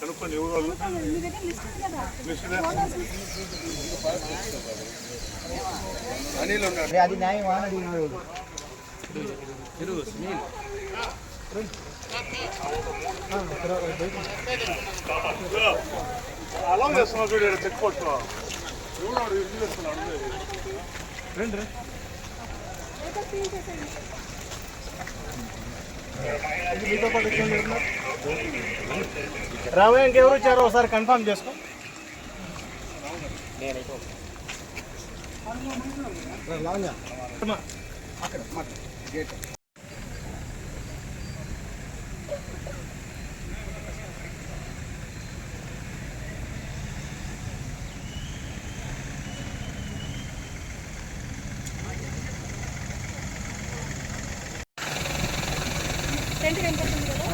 కనుక్కొని ఎవరు వాళ్ళు అది న్యాయం అడిగినాడు అలా చేస్తున్నావు చూడు చెక్ పోస్ట్ ఎవడు వాడు ఇల్లు చేస్తున్నాడు రండి రండి రామయ్య ఇంకెవరు వచ్చారో ఒకసారి కన్ఫర్మ్ చేసుకో. టెంట్ కనిపిస్తుంది కదా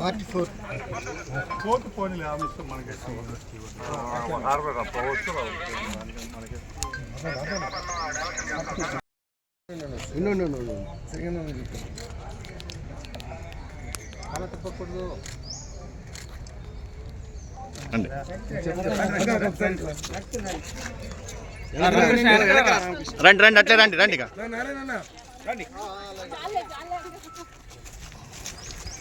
ఫార్టీ ఫోర్. మనకి. అలా తప్పకూడదు రండి రండి అట్లే రండి రండి ఇక. ఇంకొన్ని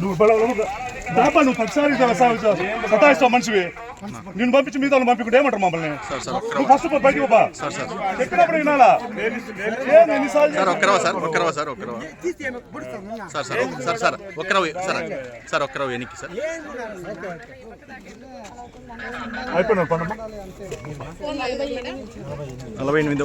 నువ్వు దాపా నువ్వు సతా- సతాయిస్తావు మనిషివి. నేను పంపించి మిగతా పంపించుకుంటే ఏమంటారు మమ్మల్ని? సార్ సార్ ఒక్క నువ్వు ఫస్ట్ బయటికి పో. ఎక్కడప్పుడు వినాలా? సార్ ఒక్కరవా సార్ ఒక్కరవా సార్ ఒక్కరవా సార్ సార్ సార్ సార్ ఒక్కరవ సార్ సార్ ఒక్కరవ ఎనికి సార్. అయిపోయినా పండమ్మ నలభై ఎనిమిది.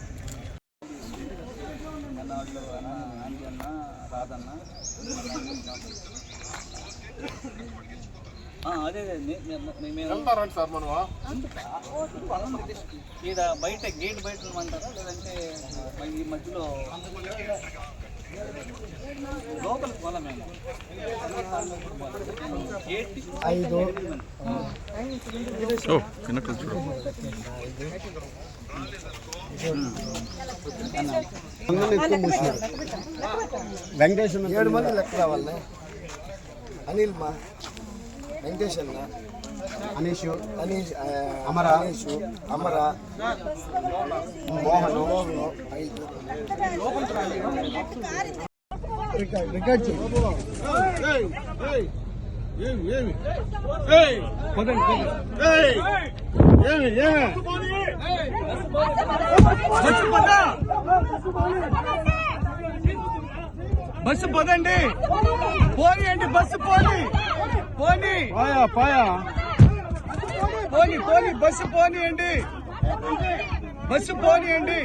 అదే అదే నే- నే- నే- మేము వెళ్తారండి సార్ మనం? ఈడ బయట గేట్ బయట ఉండమంటారా లేదంటే ఈ మధ్యలో లోపలికి పోలా మేము గేట్ ఐదు ఓ చిన్నట్లు చూడు అందరూ ఎక్కువ మూసినారు వెంకటేశ్వర ఏడు మంది లెక్క రావాలి అనిల్ మా వెంకటేష్ అన్న అనీష్ అనీష్ అమర అనీష్ అమర మోహన్ రికార్డ్ బస్సు పోదండి. పోనీ అండి బస్సు పోనీ. పోనీ. పాయా పాయా. పోనీ పోనీ బస్సు పోనీ అండి బస్సు పోనీ అండి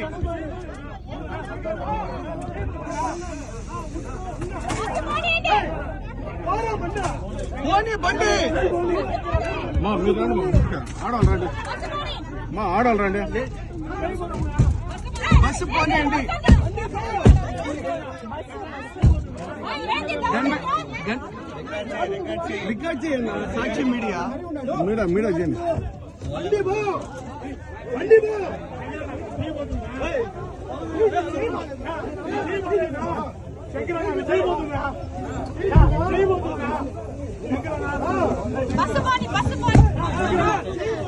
పోనీ బండి మా మీరు రండి మా ఆడవాళ్ళు రండి మా ఆడవాళ్ళు రండి బస్సు పోనీయండి గంట- గంట- రికార్డ్ చేయండి సాక్షి మీడియా మీడియా మీడియా చేయండి బస్సు పోనీ బస్సు